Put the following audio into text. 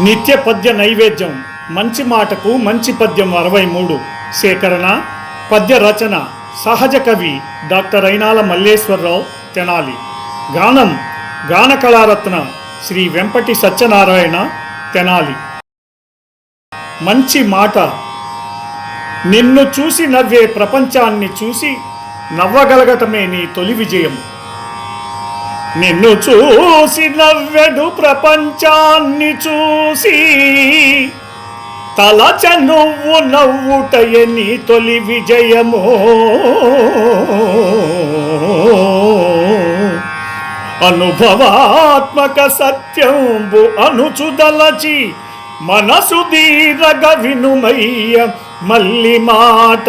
నిత్య పద్య నైవేద్యం. మంచి మాటకు మంచి పద్యం అరవై మూడు. సేకరణ పద్య రచన సహజ కవి డాక్టర్ అయినాల మల్లేశ్వరరావు తెనాలి. గానం గాన కళారత్న శ్రీ వెంపటి సత్యనారాయణ తెనాలి. మంచి మాట. నిన్ను చూసి నవ్వే ప్రపంచాన్ని చూసి నవ్వగలగటమే నీ తొలి విజయం. నిన్ను చూసి నవ్వెడు ప్రపంచాన్ని చూసి. తలచ నువ్వు నవ్వుటయ నీ తొలి విజయమో. అనుభవాత్మక సత్యంబు అనుచుదలచి మనసు దీరగ వినుమయ్య మల్లి మాట